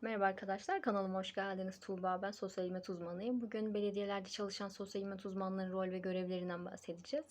Merhaba arkadaşlar, kanalıma hoş geldiniz. Tuğba ben, sosyal hizmet uzmanıyım. Bugün belediyelerde çalışan sosyal hizmet uzmanlarının rol ve görevlerinden bahsedeceğiz.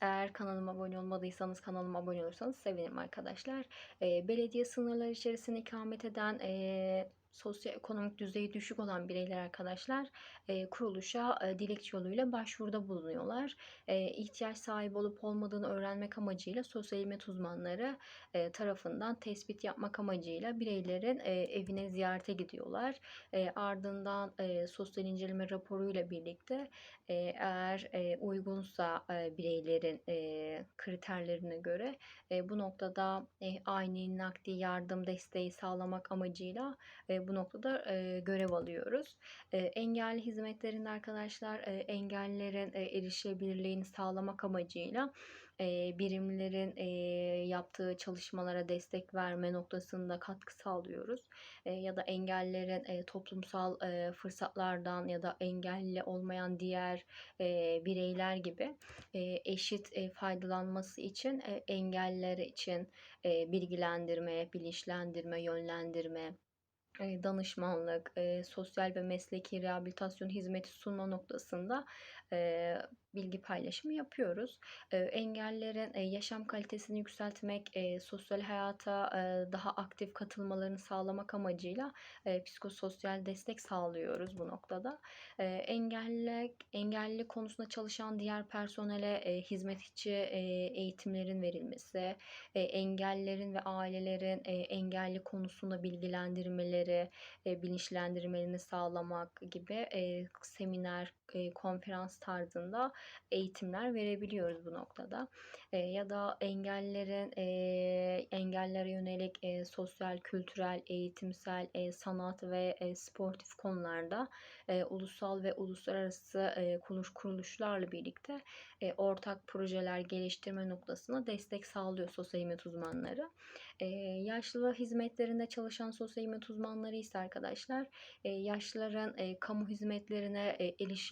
Eğer kanalıma abone olmadıysanız kanalıma abone olursanız sevinirim arkadaşlar. Ee, belediye sınırları içerisinde ikamet eden e, sosyoekonomik düzeyi düşük olan bireyler arkadaşlar e, kuruluşa e, dilekçe yoluyla başvuruda bulunuyorlar. E, ihtiyaç sahibi olup olmadığını öğrenmek amacıyla sosyal hizmet uzmanları e, tarafından tespit yapmak amacıyla bireylerin e, evine ziyarete gidiyorlar. E, ardından e, sosyal inceleme raporuyla birlikte e, eğer e, uygunsa e, bireylerin e, kriterlerine göre e, bu noktada e, aynı nakdi yardım desteği sağlamak amacıyla e, bu noktada e, görev alıyoruz. E, engelli hizmetlerinde arkadaşlar e, engellilerin e, erişebilirliğini sağlamak amacıyla e, birimlerin e, yaptığı çalışmalara destek verme noktasında katkı sağlıyoruz. E, ya da engellilerin e, toplumsal e, fırsatlardan ya da engelli olmayan diğer e, bireyler gibi e, eşit e, faydalanması için e, engelliler için e, bilgilendirme, bilinçlendirme, yönlendirme, danışmanlık, e, sosyal ve mesleki rehabilitasyon hizmeti sunma noktasında e, bilgi paylaşımı yapıyoruz. E, engellerin yaşam kalitesini yükseltmek, sosyal hayata daha aktif katılmalarını sağlamak amacıyla psikososyal destek sağlıyoruz bu noktada. E, engelli engelli konusunda çalışan diğer personele e, hizmetçi eğitimlerin verilmesi, e, engellerin ve ailelerin engelli konusunda bilgilendirmeleri, bilinçlendirmelerini sağlamak gibi seminer, konferans tarzında eğitimler verebiliyoruz bu noktada. Ya da engellerin e, engellere yönelik sosyal, kültürel, eğitimsel, sanat ve e, sportif konularda ulusal ve uluslararası kuruluş kuruluşlarla birlikte ortak projeler geliştirme noktasına destek sağlıyor sosyal hizmet uzmanları. E, yaşlı hizmetlerinde çalışan sosyal hizmet uzmanları ise arkadaşlar e, yaşlıların kamu hizmetlerine e,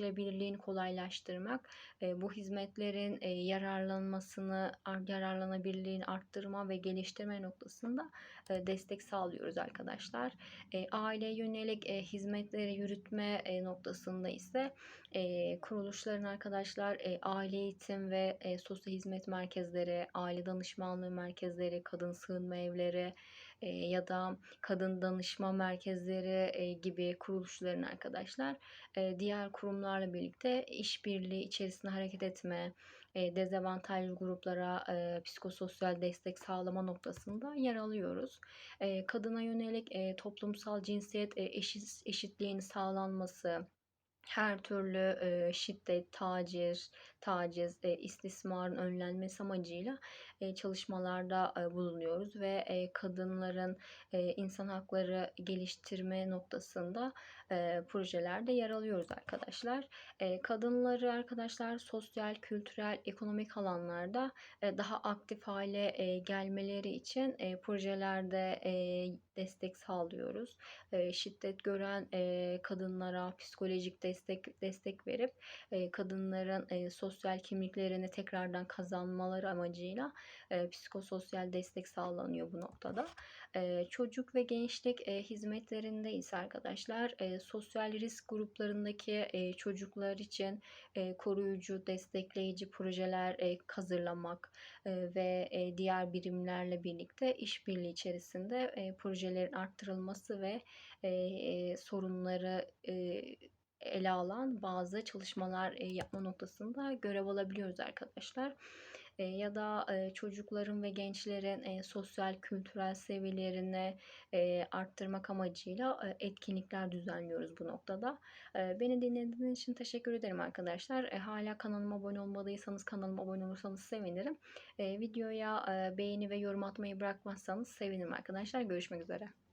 erişilebilirliğini kolaylaştırmak, e, bu hizmetlerin e, yararlanmasını, yararlanabilirliğini arttırma ve geliştirme noktasında e, destek sağlıyoruz arkadaşlar. E, aileye yönelik hizmetleri yürütme noktasında ise kuruluşların arkadaşlar aile eğitim ve sosyal hizmet merkezleri, aile danışmanlığı merkezleri, kadın sığınma evleri ya da kadın danışma merkezleri gibi kuruluşların arkadaşlar diğer kurumlarla birlikte işbirliği içerisinde hareket etme, e, dezavantajlı gruplara e, psikososyal destek sağlama noktasında yer alıyoruz. E, kadına yönelik toplumsal cinsiyet e, sağlanması, her türlü şiddet, taciz, taciz, istismarın önlenmesi amacıyla e, çalışmalarda bulunuyoruz ve kadınların insan hakları geliştirme noktasında projelerde yer alıyoruz arkadaşlar. Kadınları arkadaşlar sosyal, kültürel, ekonomik alanlarda daha aktif hale gelmeleri için projelerde destek sağlıyoruz. Şiddet gören kadınlara psikolojik destek destek verip e, kadınların e, sosyal kimliklerini tekrardan kazanmaları amacıyla e, psikososyal destek sağlanıyor bu noktada. E, çocuk ve gençlik e, hizmetlerinde ise arkadaşlar e, sosyal risk gruplarındaki e, çocuklar için e, koruyucu, destekleyici projeler e, hazırlamak e, ve e, diğer birimlerle birlikte işbirliği içerisinde e, projelerin arttırılması ve e, e, sorunları e, ele alan bazı çalışmalar e, yapma noktasında görev alabiliyoruz arkadaşlar. E, ya da e, çocukların ve gençlerin sosyal kültürel seviyelerini arttırmak amacıyla etkinlikler düzenliyoruz bu noktada. Beni dinlediğiniz için teşekkür ederim arkadaşlar. Hala kanalıma abone olmadıysanız kanalıma abone olursanız sevinirim. Videoya beğeni ve yorum atmayı bırakmazsanız sevinirim arkadaşlar. Görüşmek üzere.